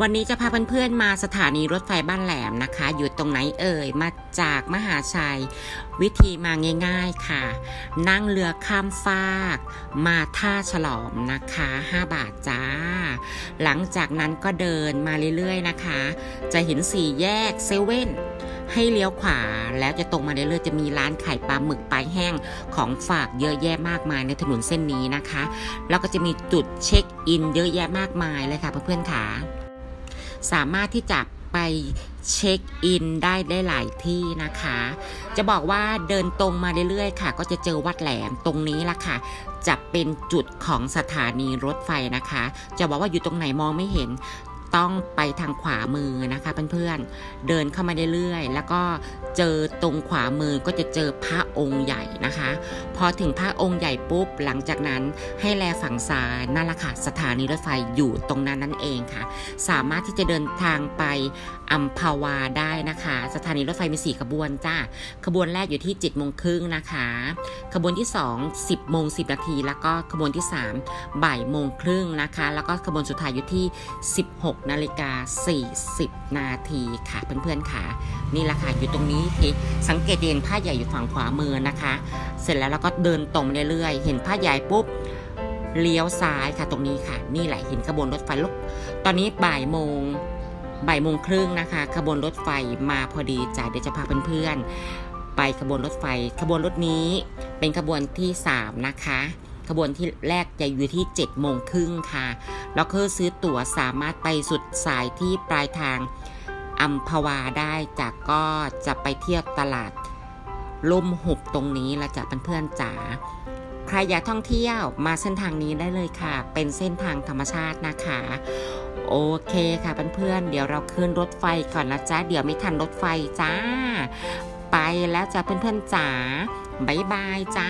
วันนี้จะพาเพื่อนๆมาสถานีรถไฟบ้านแหลมนะคะ อยู่ตรงไหนเอ่ย มาจากมหาชัย วิธีมาง่ายๆค่ะ นั่งเรือข้ามฟาก มาท่าฉลอมนะคะ 5 บาทจ้า หลังจากนั้นก็เดินมาเรื่อยๆนะคะ จะเห็นสี่แยกเซเว่นให้เลี้ยวขวาแล้วจะตรงมาเรื่อยๆจะมีร้านขายปลาหมึกปลาแห้งของฝากเยอะแยะมากมายในถนนเส้นนี้นะคะ แล้วก็จะมีจุดเช็คอินเยอะแยะมากมายเลยค่ะเพื่อนๆค่ะ สามารถที่จะไปเช็คอินได้ได้หลายที่นะคะ จะบอกว่าเดินตรงมาเรื่อยๆค่ะ ก็จะเจอวัดแหลมตรงนี้ละค่ะ จะเป็นจุดของสถานีรถไฟนะคะ จะบอกว่าอยู่ตรงไหนมองไม่เห็น ต้องไปทางขวามือนะคะเพื่อนๆเดินเข้ามาเรื่อยๆแล้วก็เจอตรงขวามือก็จะเจอพระองค์ใหญ่นะคะ พอถึงพระองค์ใหญ่ปุ๊บหลังจากนั้นให้แลฝั่งซ้ายนั่นแหละค่ะสถานีรถไฟอยู่ตรงนั้นนั่นเองค่ะ สามารถที่จะเดินทางไปอัมพาวาได้นะคะ สถานีรถไฟมี 4 ขบวนจ้าขบวนแรกอยู่ที่7จ็ดโมงครึ่งนะคะ ขบวนที่ 2 10โมง10นาทีแล้วก็ขบวนที่ 3 บ่ายโมงครึ่งนะคะ แล้วก็ขบวนสุดท้ายอยู่ที่ 16นาฬิกา40 นาทีค่ะเพื่อนๆค่ะ นี่แหละค่ะอยู่ตรงนี้ที่สังเกตเห็นผ้าใหญ่อยู่ฝั่งขวามือนะคะ เสร็จแล้วเราก็เดินตรงเรื่อยๆ เห็นผ้าใหญ่ปุ๊บเลี้ยวซ้ายค่ะตรงนี้ค่ะ นี่แหละเห็นขบวนรถไฟลุกตอนนี้บ่ายโมงบ่ายโมงครึ่งนะคะขบวนรถไฟมาพอดีจ้ะเดี๋ยวจะพาเพื่อนๆไปขบวนรถไฟขบวนรถนี้เป็นขบวนที่ 3 นะคะ ขบวนที่แรกจะอยู่ที่7โมงครึ่งค่ะ แล้วก็ซื้อตั๋วสามารถไปสุดสายที่ปลายทางอัมพวาได้จากก็จะไปเที่ยวตลาดล่มหุบตรงนี้ละจ้ะเพื่อนๆจ๋าใครอยากท่องเที่ยวมาเส้นทางนี้ได้เลยค่ะ เป็นเส้นทางธรรมชาตินะคะ โอเคค่ะเพื่อนๆเดี๋ยวเราขึ้นรถไฟก่อนนะจ๊ะเดี๋ยวไม่ทันรถไฟจ้า ไปแล้วจ้ะเพื่อนๆจ๋าบ๊ายบายจ้า